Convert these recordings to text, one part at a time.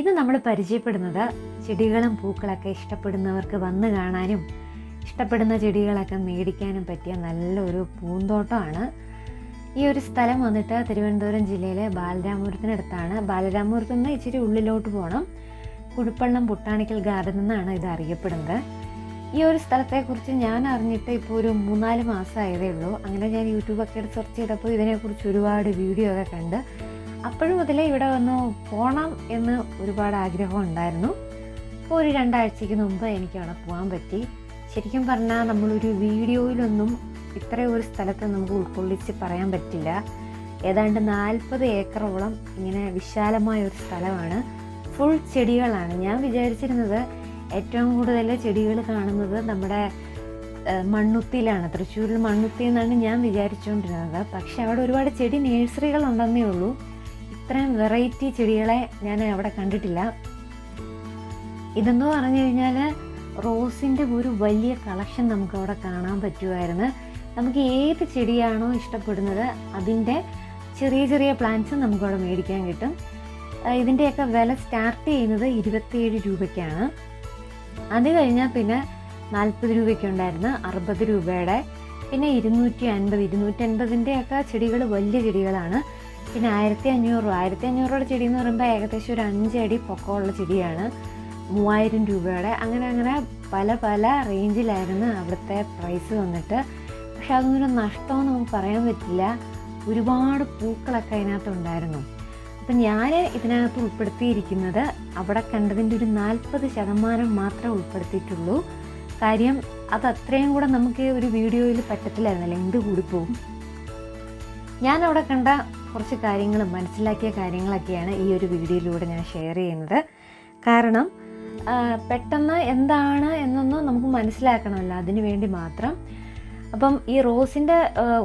ഇത് നമ്മൾ പരിചയപ്പെടുന്നത് ചെടികളും പൂക്കളൊക്കെ ഇഷ്ടപ്പെടുന്നവർക്ക് വന്ന് കാണാനും ഇഷ്ടപ്പെടുന്ന ചെടികളൊക്കെ മേടിക്കാനും പറ്റിയ നല്ലൊരു പൂന്തോട്ടമാണ്. ഈ ഒരു സ്ഥലം വന്നിട്ട് തിരുവനന്തപുരം ജില്ലയിലെ ബാലരാമപുരത്തിനടുത്താണ്. ബാലരാമപുരത്തു നിന്ന് ഇച്ചിരി ഉള്ളിലോട്ട് പോകണം കുഴുപ്പള്ളം പുട്ടാണിക്കൽ ഗാർഡൻ എന്നാണ് ഇത് അറിയപ്പെടുന്നത്. ഈ ഒരു സ്ഥലത്തെക്കുറിച്ച് ഞാൻ അറിഞ്ഞിട്ട് ഇപ്പോൾ ഒരു മൂന്നാൽ മാസമായതേ ഉള്ളൂ. അങ്ങനെ ഞാൻ യൂട്യൂബൊക്കെ സെർച്ച് ചെയ്തപ്പോൾ ഇതിനെക്കുറിച്ച് ഒരുപാട് വീഡിയോ ഒക്കെ കണ്ട് അപ്പോഴും മുതലേ ഇവിടെ വന്ന് പോകണം എന്ന് ഒരുപാട് ആഗ്രഹം ഉണ്ടായിരുന്നു. ഒരു രണ്ടാഴ്ചയ്ക്ക് മുമ്പ് എനിക്ക് അവിടെ പോകാൻ പറ്റി. ശരിക്കും പറഞ്ഞാൽ നമ്മളൊരു വീഡിയോയിലൊന്നും ഇത്രയും ഒരു സ്ഥലത്ത് നമുക്ക് ഉൾക്കൊള്ളിച്ച് പറയാൻ പറ്റില്ല. ഏതാണ്ട് നാൽപ്പത് ഏക്കറോളം ഇങ്ങനെ വിശാലമായ ഒരു സ്ഥലമാണ്. ഫുൾ ചെടികളാണ്. ഞാൻ വിചാരിച്ചിരുന്നത് ഏറ്റവും കൂടുതൽ ചെടികൾ കാണുന്നത് നമ്മുടെ മണ്ണുത്തിയിലാണ്. തൃശ്ശൂരിൽ മണ്ണുത്തി എന്നാണ് ഞാൻ വിചാരിച്ചുകൊണ്ടിരുന്നത്. പക്ഷെ അവിടെ ഒരുപാട് ചെടി നേഴ്സറികൾ ഉണ്ടെന്നേ ഉള്ളൂ. ഇത്രയും വെറൈറ്റി ചെടികളെ ഞാൻ അവിടെ കണ്ടിട്ടില്ല. ഇതെന്ന് പറഞ്ഞു കഴിഞ്ഞാൽ റോസിന്റെ ഒരു വലിയ കളക്ഷൻ നമുക്ക് അവിടെ കാണാൻ പറ്റുമായിരുന്നു. നമുക്ക് ഏത് ചെടിയാണോ ഇഷ്ടപ്പെടുന്നത് അതിന്റെ ചെറിയ ചെറിയ പ്ലാന്റ്സ് നമുക്കവിടെ മേടിക്കാൻ കിട്ടും. ഇതിന്റെയൊക്കെ വില സ്റ്റാർട്ട് ചെയ്യുന്നത് ഇരുപത്തിയേഴ് രൂപയ്ക്കാണ്. അത് കഴിഞ്ഞാൽ പിന്നെ നാൽപ്പത് രൂപയ്ക്കുണ്ടായിരുന്നു അറുപത് രൂപയുടെ പിന്നെ ഇരുന്നൂറ്റി അൻപത് ഇരുന്നൂറ്റി അൻപതിന്റെയൊക്കെ ചെടികൾ വലിയ ചെടികളാണ്. പിന്നെ ആയിരത്തി അഞ്ഞൂറ് രൂപ. ആയിരത്തി അഞ്ഞൂറ് ചെടി എന്ന് പറയുമ്പോൾ ഏകദേശം ഒരു അഞ്ചടി പൊക്കമുള്ള ചെടിയാണ്. മൂവായിരം രൂപയുടെ അങ്ങനെ അങ്ങനെ പല പല റേഞ്ചിലായിരുന്നു അവിടുത്തെ പ്രൈസ് വന്നിട്ട്. പക്ഷെ അതൊന്നും ഒരു നഷ്ടമെന്ന് നമുക്ക് പറയാൻ പറ്റില്ല. ഒരുപാട് പൂക്കളൊക്കെ അതിനകത്തുണ്ടായിരുന്നു. അപ്പം ഞാൻ ഇതിനകത്ത് ഉൾപ്പെടുത്തിയിരിക്കുന്നത് അവിടെ കണ്ടതിന്റെ ഒരു നാൽപ്പത് ശതമാനം മാത്രമേ ഉൾപ്പെടുത്തിയിട്ടുള്ളൂ. കാര്യം അത് അത്രയും കൂടെ നമുക്ക് ഒരു വീഡിയോയിൽ പറ്റത്തില്ലായിരുന്നല്ലോ. എന്ത് കൂടിപ്പോവും? ഞാൻ അവിടെ കണ്ട കുറച്ച് കാര്യങ്ങൾ മനസ്സിലാക്കിയ കാര്യങ്ങളൊക്കെയാണ് ഈ ഒരു വീഡിയോയിലൂടെ ഞാൻ ഷെയർ ചെയ്യുന്നത്. കാരണം പെട്ടെന്ന് എന്താണ് എന്നൊന്നും നമുക്ക് മനസ്സിലാക്കണമല്ലോ അതിനു വേണ്ടി മാത്രം. അപ്പം ഈ റോസിന്റെ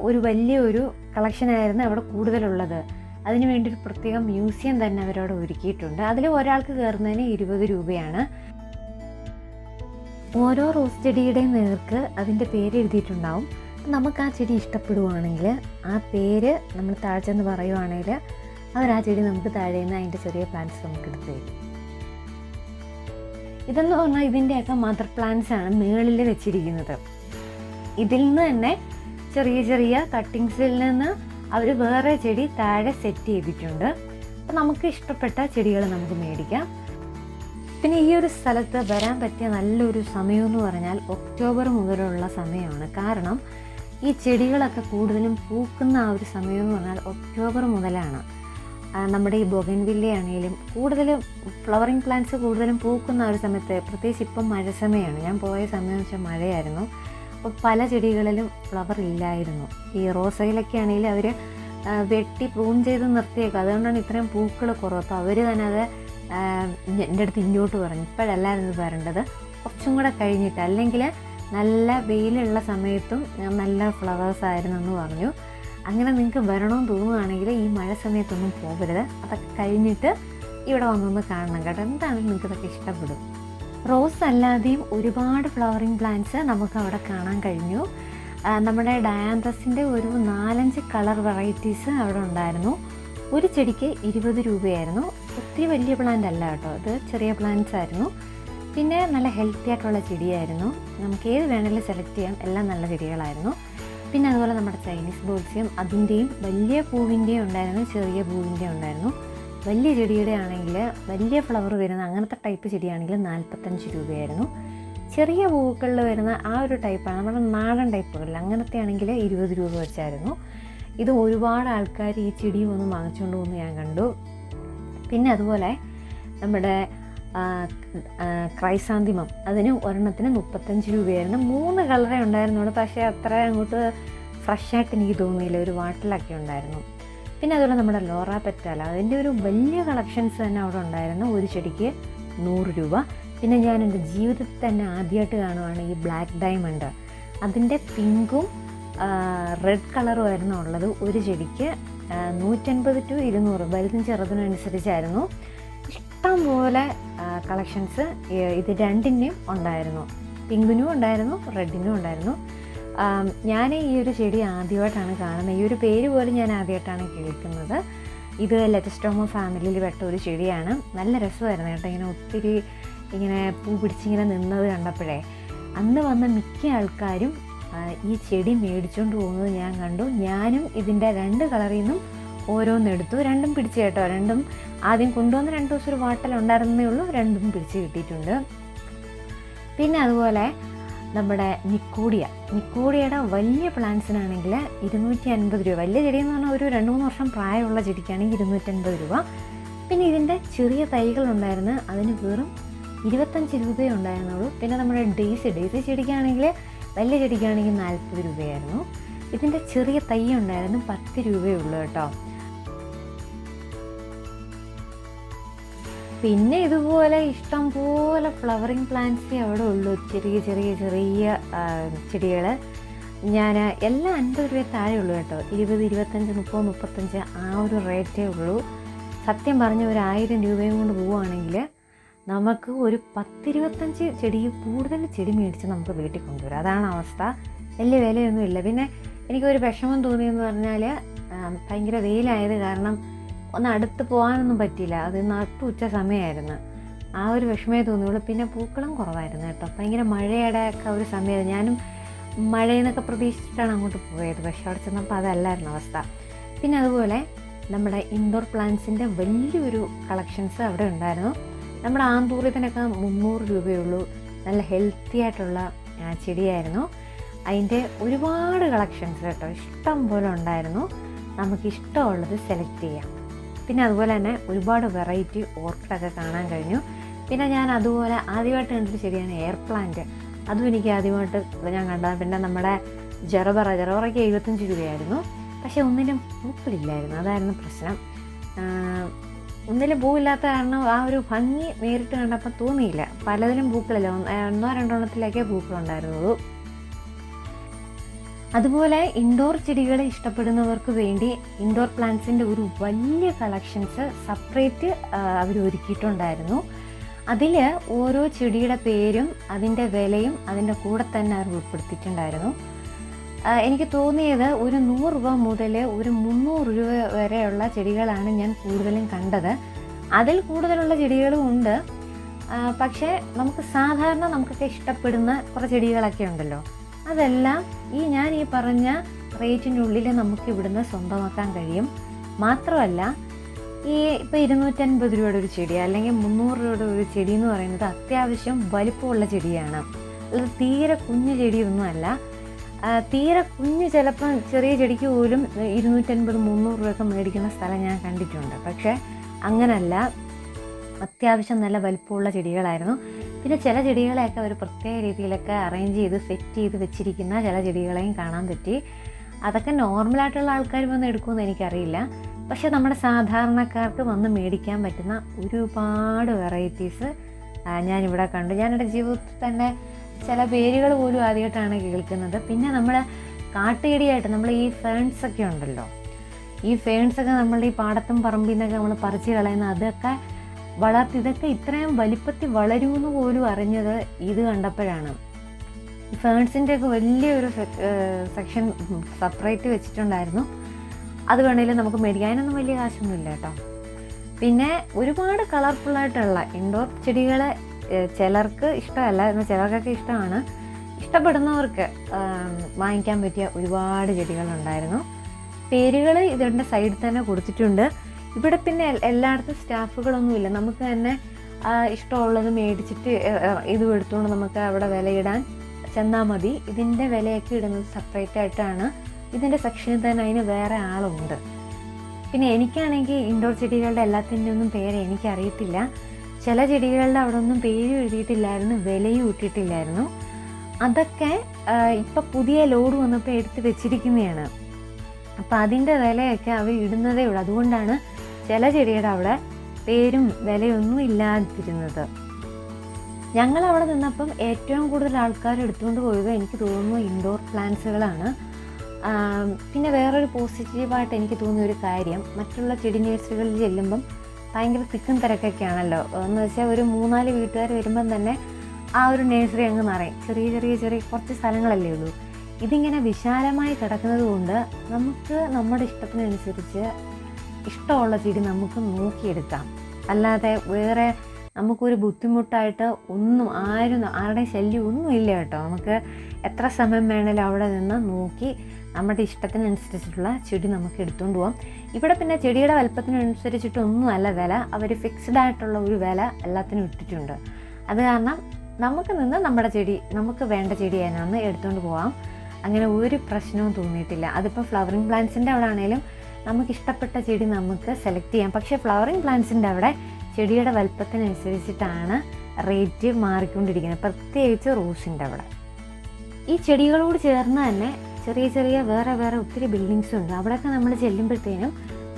ഒരു വലിയൊരു കളക്ഷനായിരുന്നു അവിടെ കൂടുതലുള്ളത്. അതിന് വേണ്ടി ഒരു പ്രത്യേക മ്യൂസിയം തന്നെ അവരവിടെ ഒരുക്കിയിട്ടുണ്ട്. അതിൽ ഒരാൾക്ക് കയറുന്നതിന് ഇരുപത് രൂപയാണ്. ഓരോ റോസ് ചെടിയുടെയും നേർക്ക് അതിന്റെ പേര് എഴുതിയിട്ടുണ്ടാവും. നമുക്ക് ആ ചെടി ഇഷ്ടപ്പെടുവാണെങ്കിൽ ആ പേര് നമ്മൾ താഴെ ചെന്ന് പറയുവാണെങ്കിൽ അവർ ആ ചെടി നമുക്ക് താഴെ നിന്ന് അതിന്റെ ചെറിയ പ്ലാന്റ്സ് നമുക്ക് എടുത്ത് തരും. ഇതെന്ന് പറഞ്ഞാൽ ഇതിന്റെയൊക്കെ മദർ പ്ലാന്റ്സ് ആണ് മേളിൽ വെച്ചിരിക്കുന്നത്. ഇതിൽ നിന്ന് തന്നെ ചെറിയ ചെറിയ കട്ടിങ്സിൽ നിന്ന് അവർ വേറെ ചെടി താഴെ സെറ്റ് ചെയ്തിട്ടുണ്ട്. അപ്പം നമുക്ക് ഇഷ്ടപ്പെട്ട ചെടികൾ നമുക്ക് മേടിക്കാം. പിന്നെ ഈ ഒരു സ്ഥലത്ത് വരാൻ പറ്റിയ നല്ലൊരു സമയം എന്ന് പറഞ്ഞാൽ ഒക്ടോബർ മുതലുള്ള സമയമാണ്. കാരണം ഈ ചെടികളൊക്കെ കൂടുതലും പൂക്കുന്ന ആ ഒരു സമയം എന്ന് പറഞ്ഞാൽ ഒക്ടോബർ മുതലാണ്. നമ്മുടെ ഈ ബൊഗൻവില്ലയാണെങ്കിലും കൂടുതലും ഫ്ലവറിങ് പ്ലാന്റ്സ് കൂടുതലും പൂക്കുന്ന ഒരു സമയത്ത് പ്രത്യേകിച്ച് ഇപ്പം മഴ സമയമാണ് ഞാൻ പോയ സമയം എന്ന് വെച്ചാൽ മഴയായിരുന്നു. അപ്പോൾ പല ചെടികളിലും ഫ്ലവർ ഇല്ലായിരുന്നു. ഈ റോസയിലൊക്കെ ആണെങ്കിൽ അവർ വെട്ടി പ്രൂൺ ചെയ്ത് നിർത്തിയേക്കും. അതുകൊണ്ടാണ് ഇത്രയും പൂക്കൾ കുറവ്. അപ്പോൾ അവർ തന്നെ അത് എന്റെ അടുത്ത് ഇങ്ങോട്ട് പറഞ്ഞു. ഇപ്പോഴല്ലായിരുന്നു വരേണ്ടത് കുറച്ചും കൂടെ കഴിഞ്ഞിട്ട്. അല്ലെങ്കിൽ നല്ല വെയിലുള്ള സമയത്തും നല്ല ഫ്ലവേഴ്സ് ആയിരുന്നു എന്ന് പറഞ്ഞു. അങ്ങനെ നിങ്ങൾക്ക് വരണമെന്ന് തോന്നുകയാണെങ്കിൽ ഈ മഴ സമയത്തൊന്നും പോകരുത്. അതൊക്കെ കഴിഞ്ഞിട്ട് ഇവിടെ വന്നൊന്ന് കാണണം കേട്ടോ. എന്താണെങ്കിലും നിങ്ങൾക്ക് ഇതൊക്കെ ഇഷ്ടപ്പെടും റോസ് അല്ലാതെയും ഒരുപാട് ഫ്ലവറിങ് പ്ലാന്റ്സ് നമുക്ക് അവിടെ കാണാൻ കഴിഞ്ഞു. നമ്മുടെ ഡയാന്തസിന്റെ ഒരു നാലഞ്ച് കളർ വെറൈറ്റീസ് അവിടെ ഉണ്ടായിരുന്നു. ഒരു ചെടിക്ക് ഇരുപത് രൂപയായിരുന്നു. ഒത്തിരി വലിയ പ്ലാന്റ് അല്ല കേട്ടോ. അത് ചെറിയ പ്ലാന്റ്സ് ആയിരുന്നു. പിന്നെ നല്ല ഹെൽത്തി ആയിട്ടുള്ള ചെടിയായിരുന്നു. നമുക്ക് ഏത് വേണമെങ്കിലും സെലക്ട് ചെയ്യാം. എല്ലാം നല്ല ചെടികളായിരുന്നു. പിന്നെ അതുപോലെ നമ്മുടെ ചൈനീസ് ബോൾസിയും അതിന്റെയും വലിയ പൂവിന്റെയും ഉണ്ടായിരുന്നു. ചെറിയ പൂവിന്റെയും ഉണ്ടായിരുന്നു. വലിയ ചെടിയുടെ ആണെങ്കിൽ വലിയ ഫ്ലവർ വരുന്ന അങ്ങനത്തെ ടൈപ്പ് ചെടിയാണെങ്കിൽ നാൽപ്പത്തഞ്ച് രൂപയായിരുന്നു. ചെറിയ പൂക്കളിൽ വരുന്ന ആ ഒരു ടൈപ്പാണ് നമ്മുടെ നാടൻ ടൈപ്പുകളിൽ അങ്ങനത്തെ ആണെങ്കിൽ ഇരുപത് രൂപ വെച്ചായിരുന്നു. ഇത് ഒരുപാട് ആൾക്കാർ ഈ ചെടി ഒന്ന് വാങ്ങിച്ചുകൊണ്ട് ഞാൻ കണ്ടു. പിന്നെ അതുപോലെ നമ്മുടെ ക്രൈസാന്തിമം. അതിന് ഒരെണ്ണത്തിന് മുപ്പത്തഞ്ച് രൂപയായിരുന്നു. മൂന്ന് കളറേ ഉണ്ടായിരുന്നുള്ളൂ പക്ഷേ അത്ര അങ്ങോട്ട് ഫ്രഷായിട്ട് എനിക്ക് തോന്നിയില്ല. ഒരു വാട്ടിലൊക്കെ ഉണ്ടായിരുന്നു. പിന്നെ അതുപോലെ നമ്മുടെ ലോറ പെറ്റാല. അതിന്റെ ഒരു വലിയ കളക്ഷൻസ് തന്നെ അവിടെ ഉണ്ടായിരുന്നു. ഒരു ചെടിക്ക് നൂറ് രൂപ. പിന്നെ ഞാൻ എന്റെ ജീവിതത്തിൽ തന്നെ ആദ്യമായിട്ട് കാണുവാണ് ഈ ബ്ലാക്ക് ഡയമണ്ട്. അതിന്റെ പിങ്കും റെഡ് കളറും ആയിരുന്നു ഉള്ളത്. ഒരു ചെടിക്ക് നൂറ്റൻപത് ടു ഇരുന്നൂറ്. വലുതും ചെറുതിനും അനുസരിച്ചായിരുന്നു. ഇഷ്ടം പോലെ കളക്ഷൻസ് ഇത് രണ്ടിന്റെയും ഉണ്ടായിരുന്നു. പിങ്കിനും ഉണ്ടായിരുന്നു റെഡിനും ഉണ്ടായിരുന്നു. ഞാൻ ഈ ഒരു ചെടി ആദ്യമായിട്ടാണ് കാണുന്നത്. ഈ ഒരു പേര് പോലും ഞാൻ ആദ്യമായിട്ടാണ് കേൾക്കുന്നത്. ഇത് ലെറ്റസ്റ്റോമ ഫാമിലിയിൽ പെട്ട ഒരു ചെടിയാണ്. നല്ല രസമായിരുന്നു കേട്ടോ. ഇങ്ങനെ ഒത്തിരി ഇങ്ങനെ പൂ പിടിച്ചിങ്ങനെ നിന്നത് കണ്ടപ്പോഴേ. അന്ന് വന്ന മിക്ക ആൾക്കാരും ഈ ചെടി മേടിച്ചുകൊണ്ട് പോകുന്നത് ഞാൻ കണ്ടു. ഞാനും ഇതിന്റെ രണ്ട് കളറിൽ നിന്നും ഓരോന്നെടുത്തു. രണ്ടും പിടിച്ച് കേട്ടോ. രണ്ടും ആദ്യം കൊണ്ടുവന്ന് രണ്ട് ദിവസം ഒരു വാട്ടലുണ്ടായിരുന്നേ ഉള്ളൂ. രണ്ടും പിടിച്ച് കിട്ടിയിട്ടുണ്ട്. പിന്നെ അതുപോലെ നമ്മുടെ നിക്കോഡിയ നിക്കോഡിയയുടെ വലിയ പ്ലാന്റ്സിനാണെങ്കിൽ ഇരുന്നൂറ്റി അൻപത് രൂപ. വലിയ ചെടി എന്ന് പറഞ്ഞാൽ ഒരു രണ്ട് മൂന്ന് വർഷം പ്രായമുള്ള ചെടിക്കാണെങ്കിൽ ഇരുന്നൂറ്റൻപത് രൂപ. പിന്നെ ഇതിന്റെ ചെറിയ തൈകളുണ്ടായിരുന്നു അതിന് വെറും ഇരുപത്തഞ്ച് രൂപയേ ഉണ്ടായിരുന്നുള്ളൂ. പിന്നെ നമ്മുടെ ഡെയ്സി. ഡെയ്സി ചെടിക്കാണെങ്കിൽ വലിയ ചെടിക്കാണെങ്കിൽ നാൽപ്പത് രൂപയായിരുന്നു. ഇതിന്റെ ചെറിയ തൈ ഉണ്ടായിരുന്നു. പത്ത് രൂപയേ ഉള്ളൂ കേട്ടോ. പിന്നെ ഇതുപോലെ ഇഷ്ടം പോലെ ഫ്ലവറിങ് പ്ലാന്റ്സ് അവിടെ ഉള്ളൂ. ചെറിയ ചെറിയ ചെറിയ ചെടികൾ ഞാൻ എല്ലാം അൻപത് രൂപ താഴെ ഉള്ളൂ കേട്ടോ. ഇരുപത് ഇരുപത്തഞ്ച് മുപ്പത് മുപ്പത്തഞ്ച് ആ ഒരു റേറ്റേ ഉള്ളൂ. സത്യം പറഞ്ഞ ഒരു ആയിരം രൂപയും കൊണ്ട് പോവുകയാണെങ്കിൽ നമുക്ക് ഒരു പത്തിരുപത്തഞ്ച് ചെടി കൂടുതൽ ചെടി മേടിച്ച് നമുക്ക് വീട്ടിൽ കൊണ്ടുവരാം. അതാണ് അവസ്ഥ. വലിയ വിലയൊന്നുമില്ല. പിന്നെ എനിക്കൊരു വിഷമം തോന്നിയെന്ന് പറഞ്ഞാൽ ഭയങ്കര വെയിലായത് കാരണം ഒന്ന് അടുത്ത് പോകാനൊന്നും പറ്റിയില്ല. അത് നട്ടു ഉച്ച സമയമായിരുന്നു. ആ ഒരു വിഷമേ തോന്നിയുള്ളൂ. പിന്നെ പൂക്കളും കുറവായിരുന്നു കേട്ടോ. ഭയങ്കര മഴയുടെ ഒക്കെ ഒരു സമയമായിരുന്നു. ഞാനും മഴയെന്നൊക്കെ പ്രതീക്ഷിച്ചിട്ടാണ് അങ്ങോട്ട് പോയത്. പക്ഷെ അവിടെ ചെന്നപ്പോൾ അതല്ലായിരുന്നു അവസ്ഥ. പിന്നെ അതുപോലെ നമ്മുടെ ഇൻഡോർ പ്ലാന്റ്സിന്റെ വലിയൊരു കളക്ഷൻസ് അവിടെ ഉണ്ടായിരുന്നു. നമ്മുടെ ആന്തൂറിയത്തിനൊക്കെ മുന്നൂറ് രൂപയുള്ളൂ. നല്ല ഹെൽത്തി ആയിട്ടുള്ള ചെടിയായിരുന്നു. അതിന്റെ ഒരുപാട് കളക്ഷൻസ് കേട്ടോ ഇഷ്ടം പോലെ ഉണ്ടായിരുന്നു. നമുക്ക് ഇഷ്ടമുള്ളത് സെലക്ട് ചെയ്യാം. പിന്നെ അതുപോലെ തന്നെ ഒരുപാട് വെറൈറ്റി ഓർക്കിഡൊക്കെ കാണാൻ കഴിഞ്ഞു. പിന്നെ ഞാൻ അതുപോലെ ആദ്യമായിട്ട് കണ്ടൊരു ചെടിയാണ് എയർ പ്ലാന്റ്. അതും എനിക്ക് ആദ്യമായിട്ട് ഞാൻ കണ്ടത് പിന്നെ നമ്മുടെ ജറബറ ജറബറയ്ക്ക് എഴുപത്തഞ്ച് രൂപയായിരുന്നു. പക്ഷേ ഒന്നിനും പൂക്കളില്ലായിരുന്നു. അതായിരുന്നു പ്രശ്നം. ഒന്നിലും പൂവില്ലാത്ത കാരണം ആ ഒരു ഭംഗി നേരിട്ട് കണ്ടപ്പോൾ തോന്നിയില്ല. പലതിലും പൂക്കളില്ല. ഒന്നോ ഒന്നോ രണ്ടെണ്ണത്തിലേക്കേ പൂക്കളുണ്ടായിരുന്നുള്ളൂ. അതുപോലെ ഇൻഡോർ ചെടികളെ ഇഷ്ടപ്പെടുന്നവർക്ക് വേണ്ടി ഇൻഡോർ പ്ലാന്റ്സിന്റെ ഒരു വലിയ കളക്ഷൻസ് സെപ്പറേറ്റ് അവർ ഒരുക്കിയിട്ടുണ്ടായിരുന്നു. അതിൽ ഓരോ ചെടിയുടെ പേരും അതിന്റെ വിലയും അതിന്റെ കൂടെ തന്നെ അവർ ഉൾപ്പെടുത്തിയിട്ടുണ്ടായിരുന്നു. എനിക്ക് തോന്നിയത് ഒരു നൂറ് രൂപ മുതൽ ഒരു മുന്നൂറ് രൂപ വരെയുള്ള ചെടികളാണ് ഞാൻ കൂടുതലും കണ്ടത്. അതിൽ കൂടുതലുള്ള ചെടികളും ഉണ്ട്. പക്ഷേ നമുക്ക് സാധാരണ നമുക്കൊക്കെ ഇഷ്ടപ്പെടുന്ന കുറേ ചെടികളൊക്കെ ഉണ്ടല്ലോ. അതെല്ലാം ഈ ഞാൻ ഈ പറഞ്ഞ റേറ്റിനുള്ളിൽ നമുക്ക് ഇവിടുന്ന് സ്വന്തമാക്കാൻ കഴിയും. മാത്രമല്ല ഈ ഇപ്പോൾ ഇരുന്നൂറ്റൻപത് രൂപയുടെ ഒരു ചെടി അല്ലെങ്കിൽ മുന്നൂറ് രൂപയുടെ ഒരു ചെടി എന്ന് പറയുന്നത് അത്യാവശ്യം വലിപ്പമുള്ള ചെടിയാണ്. അത് തീരെ കുഞ്ഞു ചെടിയൊന്നുമല്ല. തീരെ കുഞ്ഞ് ചിലപ്പം ചെറിയ ചെടിക്ക് പോലും ഇരുന്നൂറ്റൻപത് മുന്നൂറ് രൂപയൊക്കെ മേടിക്കുന്ന സ്ഥലം ഞാൻ കണ്ടിട്ടുണ്ട്. പക്ഷേ അങ്ങനല്ല. അത്യാവശ്യം നല്ല വലിപ്പമുള്ള ചെടികളായിരുന്നു. പിന്നെ ചില ചെടികളെയൊക്കെ ഒരു പ്രത്യേക രീതിയിലൊക്കെ അറേഞ്ച് ചെയ്ത് സെറ്റ് ചെയ്ത് വെച്ചിരിക്കുന്ന ചില ചെടികളെയും കാണാൻ പറ്റി. അതൊക്കെ നോർമലായിട്ടുള്ള ആൾക്കാർ വന്ന് എടുക്കുമെന്ന് എനിക്കറിയില്ല. പക്ഷേ നമ്മുടെ സാധാരണക്കാർക്ക് വന്ന് മേടിക്കാൻ പറ്റുന്ന ഒരുപാട് വെറൈറ്റീസ് ഞാനിവിടെ കണ്ടു. ഞാൻ എന്റെ ജീവിതത്തിൽ തന്നെ ചില പേരുകൾ പോലും ആദ്യമായിട്ടാണ് കേൾക്കുന്നത്. പിന്നെ നമ്മൾ കാട്ടുകടിയായിട്ട് നമ്മൾ ഈ ഫേൺസ് ഒക്കെ ഉണ്ടല്ലോ. ഈ ഫേൺസൊക്കെ നമ്മളുടെ ഈ പാടത്തും പറമ്പിൽ നിന്നൊക്കെ നമ്മൾ പറിച്ച് കളയുന്ന അതൊക്കെ വളർത്തി ഇതൊക്കെ ഇത്രയും വലിപ്പത്തിൽ വളരുമെന്ന് പോലും അറിഞ്ഞത് ഇത് കണ്ടപ്പോഴാണ്. ഫേൺസിന്റെ ഒക്കെ വലിയൊരു സെക്ഷൻ സെപ്പറേറ്റ് വെച്ചിട്ടുണ്ടായിരുന്നു. അത് വേണമെങ്കിലും നമുക്ക് മേടിക്കാം അതിനൊന്നും വലിയ കാശൊന്നുമില്ല കേട്ടോ. പിന്നെ ഒരുപാട് കളർഫുള്ളായിട്ടുള്ള ഇൻഡോർ ചെടികൾ ചിലർക്ക് ഇഷ്ടമല്ല എന്നാൽ ചിലർക്കൊക്കെ ഇഷ്ടമാണ്. ഇഷ്ടപ്പെടുന്നവർക്ക് വാങ്ങിക്കാൻ പറ്റിയ ഒരുപാട് ചെടികളുണ്ടായിരുന്നു. പേരുകൾ ഇതിന്റെ സൈഡിൽ തന്നെ കൊടുത്തിട്ടുണ്ട്. ഇവിടെ പിന്നെ എല്ലായിടത്തും സ്റ്റാഫുകളൊന്നുമില്ല. നമുക്ക് തന്നെ ഇഷ്ടമുള്ളത് മേടിച്ചിട്ട് ഇത് എടുത്തുകൊണ്ട് നമുക്ക് അവിടെ വിലയിടാൻ ചെന്നാൽ മതി. ഇതിന്റെ വിലയൊക്കെ ഇടുന്നത് സെപ്പറേറ്റ് ആയിട്ടാണ്. ഇതിന്റെ സെക്ഷനിൽ തന്നെ അതിന് വേറെ ആളുണ്ട്. പിന്നെ എനിക്കാണെങ്കിൽ ഇൻഡോർ ചെടികളുടെ എല്ലാത്തിന്റെ ഒന്നും പേര് എനിക്കറിയത്തില്ല. ചില ചെടികളുടെ അവിടെ ഒന്നും പേര് എഴുതിയിട്ടില്ലായിരുന്നു വിലയും ഇട്ടിട്ടില്ലായിരുന്നു. അതൊക്കെ ഇപ്പം പുതിയ ലോഡ് വന്നപ്പോൾ എടുത്ത് വെച്ചിരിക്കുന്നതാണ്. അപ്പം അതിന്റെ വിലയൊക്കെ അവർ ഇടുന്നതേ ഉള്ളൂ. അതുകൊണ്ടാണ് ചില ചെടിയുടെ അവിടെ പേരും വിലയൊന്നും ഇല്ലാതിരുന്നത്. ഞങ്ങൾ അവിടെ നിന്നപ്പം ഏറ്റവും കൂടുതൽ ആൾക്കാർ എടുത്തുകൊണ്ട് പോയത് എനിക്ക് തോന്നുന്നു ഇൻഡോർ പ്ലാന്റ്സുകളാണ് പിന്നെ വേറൊരു പോസിറ്റീവായിട്ട് എനിക്ക് തോന്നിയ ഒരു കാര്യം മറ്റുള്ള ചെടി നേഴ്സറികളിൽ ചെല്ലുമ്പം ഭയങ്കര തിക്കും തിരക്കൊക്കെ ആണല്ലോ എന്ന് വെച്ചാൽ ഒരു മൂന്നാൽ വീട്ടുകാർ വരുമ്പം തന്നെ ആ ഒരു നേഴ്സറി അങ്ങ് നിറയും. ചെറിയ ചെറിയ ചെറിയ കുറച്ച് സ്ഥലങ്ങളല്ലേ ഉള്ളൂ. ഇതിങ്ങനെ വിശാലമായി കിടക്കുന്നത് കൊണ്ട് നമുക്ക് നമ്മുടെ ഇഷ്ടത്തിനനുസരിച്ച് ഇഷ്ടമുള്ള ചെടി നമുക്ക് നോക്കിയെടുക്കാം. അല്ലാതെ വേറെ നമുക്കൊരു ബുദ്ധിമുട്ടായിട്ട് ഒന്നും ആരും ആരുടെ ശല്യം ഒന്നും ഇല്ല കേട്ടോ. നമുക്ക് എത്ര സമയം വേണേലും അവിടെ നിന്ന് നോക്കി നമ്മുടെ ഇഷ്ടത്തിനനുസരിച്ചിട്ടുള്ള ചെടി നമുക്ക് എടുത്തുകൊണ്ട് പോകാം ഇവിടെ പിന്നെ ചെടിയുടെ വലുപ്പത്തിനനുസരിച്ചിട്ടൊന്നും അല്ല വില. അവർ ഫിക്സ്ഡ് ആയിട്ടുള്ള ഒരു വില എല്ലാത്തിനും ഇട്ടിട്ടുണ്ട്. അത് കാരണം നമുക്ക് നിന്ന് നമ്മുടെ ചെടി നമുക്ക് വേണ്ട ചെടി ഏതാണെന്ന് എടുത്തുകൊണ്ട് പോകാം അങ്ങനെ ഒരു പ്രശ്നവും തോന്നിയിട്ടില്ല. അതിപ്പോൾ ഫ്ലവറിങ് പ്ലാന്റ്സിന്റെ അവിടെ ആണെങ്കിലും നമുക്ക് ഇഷ്ടപ്പെട്ട ചെടി നമുക്ക് സെലക്ട് ചെയ്യാം. പക്ഷേ ഫ്ലവറിങ് പ്ലാന്റ്സിന്റെ അവിടെ ചെടിയുടെ വലുപ്പത്തിനനുസരിച്ചിട്ടാണ് റേറ്റ് മാറിക്കൊണ്ടിരിക്കുന്നത്. പ്രത്യേകിച്ച് റോസിന്റെ അവിടെ. ഈ ചെടികളോട് ചേർന്ന് തന്നെ ചെറിയ ചെറിയ വേറെ വേറെ ഒത്തിരി ബിൽഡിങ്സ് ഉണ്ട്. അവിടെയൊക്കെ നമ്മൾ ചെല്ലുമ്പോഴത്തേനും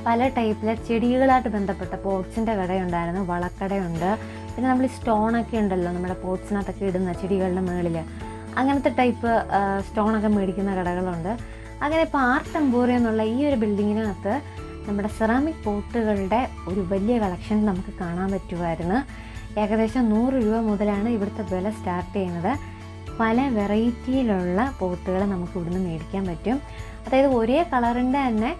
പല ടൈപ്പിലെ ചെടികളായിട്ട് ബന്ധപ്പെട്ട പോട്ട്സിന്റെ കടയുണ്ടായിരുന്നു വളക്കടയുണ്ട്. പിന്നെ നമ്മൾ സ്റ്റോണൊക്കെ ഉണ്ടല്ലോ നമ്മുടെ പോട്ട്സിനകത്തൊക്കെ ഇടുന്ന ചെടികളുടെ മുകളിൽ അങ്ങനത്തെ ടൈപ്പ് സ്റ്റോണൊക്കെ മേടിക്കുന്ന കടകളുണ്ട്. അങ്ങനെ ഇപ്പോൾ ആർട്ട് എംബോറി എന്നുള്ള ഈ ഒരു ബിൽഡിങ്ങിനകത്ത് നമ്മുടെ സെറാമിക് പോട്ടുകളുടെ ഒരു വലിയ കളക്ഷൻ നമുക്ക് കാണാൻ പറ്റുമായിരുന്നു. ഏകദേശം നൂറ് രൂപ മുതലാണ് ഇവിടുത്തെ വില സ്റ്റാർട്ട് ചെയ്യുന്നത്. പല വെറൈറ്റിയിലുള്ള പോട്ടുകൾ നമുക്ക് ഇവിടുന്ന് മേടിക്കാൻ പറ്റും. അതായത് ഒരേ കളറിന്റെ തന്നെ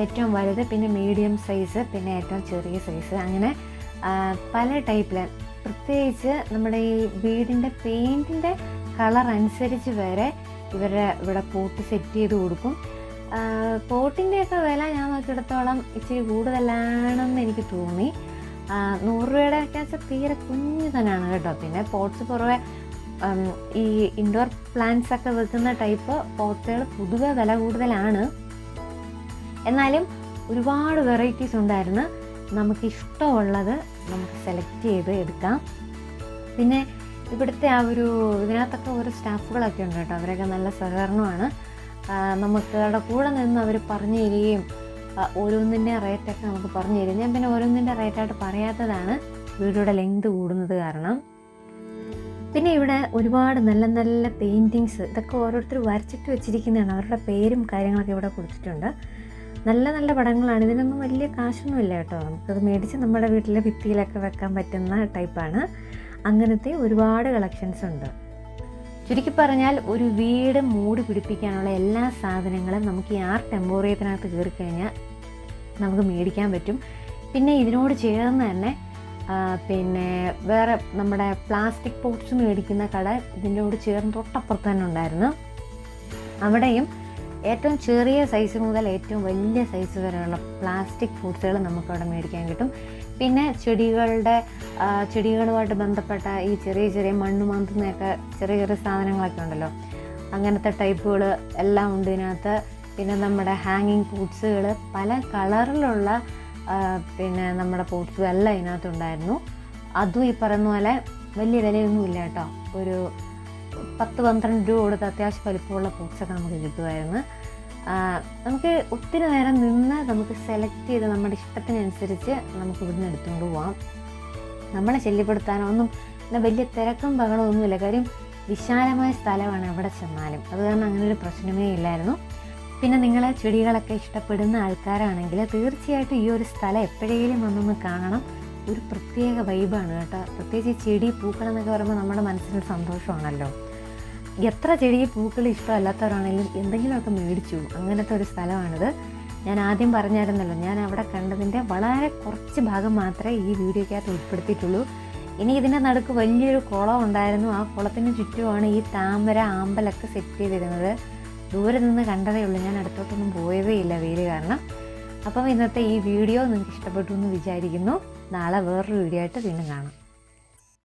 ഏറ്റവും വലുത് പിന്നെ മീഡിയം സൈസ് പിന്നെ ഏറ്റവും ചെറിയ സൈസ് അങ്ങനെ പല ടൈപ്പിൽ പ്രത്യേകിച്ച് നമ്മുടെ ഈ വീടിന്റെ പെയിന്റിന്റെ കളർ അനുസരിച്ച് വരെ ഇവരുടെ ഇവിടെ പോട്ട് സെറ്റ് ചെയ്ത് കൊടുക്കും. പോട്ടിന്റെയൊക്കെ വില ഞാൻ നോക്കിയിടത്തോളം ഇച്ചിരി കൂടുതലാണെന്ന് എനിക്ക് തോന്നി. നൂറ് രൂപയുടെ ഒക്കെ വെച്ചാൽ തീരെ കുഞ്ഞു തന്നെയാണ് കേട്ടോ. പിന്നെ പോട്ട്സ് പുറമെ ഈ ഇൻഡോർ പ്ലാന്റ്സ് ഒക്കെ വെക്കുന്ന ടൈപ്പ് പോട്ടുകൾ പൊതുവെ വില കൂടുതലാണ്. എന്നാലും ഒരുപാട് വെറൈറ്റീസ് ഉണ്ടായിരുന്നു. നമുക്ക് ഇഷ്ടമുള്ളത് നമുക്ക് സെലക്ട് ചെയ്ത് എടുക്കാം. പിന്നെ ഇവിടുത്തെ ആ ഒരു ഇതിനകത്തൊക്കെ ഒരു സ്റ്റാഫുകളൊക്കെ ഉണ്ട് കേട്ടോ. അവരൊക്കെ നല്ല സഹകരണമാണ്. നമുക്ക് അവിടെ കൂടെ നിന്ന് അവർ പറഞ്ഞു തരികയും ഓരോന്നിന്റെ റേറ്റൊക്കെ നമുക്ക് പറഞ്ഞു തരും ഞാൻ പിന്നെ ഓരോന്നിന്റെ റേറ്റായിട്ട് പറയാത്തതാണ് വീഡിയോയുടെ ലെങ്ത് കൂടുന്നത് കാരണം. പിന്നെ ഇവിടെ ഒരുപാട് നല്ല നല്ല പെയിന്റിങ്സ് ഇതൊക്കെ ഓരോരുത്തർ വരച്ചിട്ട് വെച്ചിരിക്കുന്നതാണ്. അവരുടെ പേരും കാര്യങ്ങളൊക്കെ ഇവിടെ കൊടുത്തിട്ടുണ്ട്. നല്ല നല്ല പടങ്ങളാണ്. ഇതിനൊന്നും വലിയ കാശൊന്നുമില്ല കേട്ടോ. നമുക്കത് മേടിച്ച് നമ്മുടെ വീട്ടിലെ ഭിത്തിയിലൊക്കെ വെക്കാൻ പറ്റുന്ന ടൈപ്പാണ് അങ്ങനത്തെ ഒരുപാട് കളക്ഷൻസ് ഉണ്ട്. ചുരുക്കി പറഞ്ഞാൽ ഒരു വീട് മൂടി പിടിപ്പിക്കാനുള്ള എല്ലാ സാധനങ്ങളും നമുക്ക് ഈ ആർ എംബോറിയത്തിനകത്ത് കയറി കഴിഞ്ഞാൽ നമുക്ക് മേടിക്കാൻ പറ്റും. പിന്നെ ഇതിനോട് ചേർന്ന് തന്നെ പിന്നെ വേറെ നമ്മുടെ പ്ലാസ്റ്റിക് പോട്ട്സ് മേടിക്കുന്ന കട ഇതിനോട് ചേർന്ന് തൊട്ടപ്പുറത്ത് തന്നെ ഉണ്ടായിരുന്നു. അവിടെയും ഏറ്റവും ചെറിയ സൈസ് മുതൽ ഏറ്റവും വലിയ സൈസ് വരെയുള്ള പ്ലാസ്റ്റിക് ഫ്രൂട്ട്സുകൾ നമുക്ക് അവിടെ മേടിക്കാൻ കിട്ടും. പിന്നെ ചെടികളുടെ ചെടികളുമായിട്ട് ബന്ധപ്പെട്ട ഈ ചെറിയ ചെറിയ മണ്ണ് മാന്തുന്നൊക്കെ ചെറിയ ചെറിയ സാധനങ്ങളൊക്കെ ഉണ്ടല്ലോ. അങ്ങനത്തെ ടൈപ്പുകൾ എല്ലാം ഉണ്ട് ഇതിനകത്ത്. പിന്നെ നമ്മുടെ ഹാങ്ങിങ് പോട്ട്സുകൾ പല കളറിലുള്ള പിന്നെ നമ്മുടെ പോട്ട്സും എല്ലാം ഇതിനകത്തുണ്ടായിരുന്നു അതും ഈ പറയുന്ന പോലെ വലിയ വിലയൊന്നും ഇല്ല കേട്ടോ. ഒരു പത്ത് പന്ത്രണ്ട് രൂപ കൊടുത്ത് അത്യാവശ്യം വലിപ്പമുള്ള ബോക്സൊക്കെ നമുക്ക് കിട്ടുമായിരുന്നു. നമുക്ക് ഒത്തിരി നേരം നിന്ന് നമുക്ക് സെലക്ട് ചെയ്ത് നമ്മുടെ ഇഷ്ടത്തിനനുസരിച്ച് നമുക്ക് ഇവിടുന്ന് എടുത്തുകൊണ്ട് പോവാം. നമ്മളെ ശല്യപ്പെടുത്താനോ ഒന്നും വലിയ തിരക്കും ബഹളവും ഒന്നുമില്ല. കാര്യം വിശാലമായ സ്ഥലമാണ് എവിടെ ചെന്നാലും. അത് കാരണം അങ്ങനെ ഒരു പ്രശ്നമേ ഇല്ലായിരുന്നു. പിന്നെ നിങ്ങൾ ചെടികളൊക്കെ ഇഷ്ടപ്പെടുന്ന ആൾക്കാരാണെങ്കിൽ തീർച്ചയായിട്ടും ഈ ഒരു സ്ഥലം എപ്പോഴെങ്കിലും വന്നൊന്ന് കാണണം. ഒരു പ്രത്യേക വൈബാണ് കേട്ടോ. പ്രത്യേകിച്ച് ചെടി പൂക്കൾ എന്നൊക്കെ പറയുമ്പോൾ നമ്മുടെ മനസ്സിനൊരു സന്തോഷമാണല്ലോ. എത്ര ചെടി പൂക്കൾ ഇഷ്ടമല്ലാത്തവരാണെങ്കിലും എന്തെങ്കിലുമൊക്കെ മേടിച്ചു. അങ്ങനത്തെ ഒരു സ്ഥലമാണിത്. ഞാൻ ആദ്യം പറഞ്ഞായിരുന്നല്ലോ ഞാൻ അവിടെ കണ്ടതിന്റെ വളരെ കുറച്ച് ഭാഗം മാത്രമേ ഈ വീഡിയോയ്ക്കകത്ത് ഉൾപ്പെടുത്തിയിട്ടുള്ളൂ. ഇനി ഇതിന്റെ നടുക്ക് വലിയൊരു കുളം ഉണ്ടായിരുന്നു. ആ കുളത്തിന് ചുറ്റുമാണ് ഈ താമര ആമ്പലൊക്കെ സെറ്റ് ചെയ്തിരുന്നത്. ദൂരെ നിന്ന് കണ്ടതേ ഉള്ളൂ. ഞാൻ അടുത്തോട്ടൊന്നും പോയതേ ഇല്ല വെയിൽ കാരണം. അപ്പം ഇന്നത്തെ ഈ വീഡിയോ നിങ്ങൾക്ക് ഇഷ്ടപ്പെട്ടു എന്ന് വിചാരിക്കുന്നു. നാളെ വേറൊരു വീഡിയോ ആയിട്ട് വീണ്ടും കാണാം.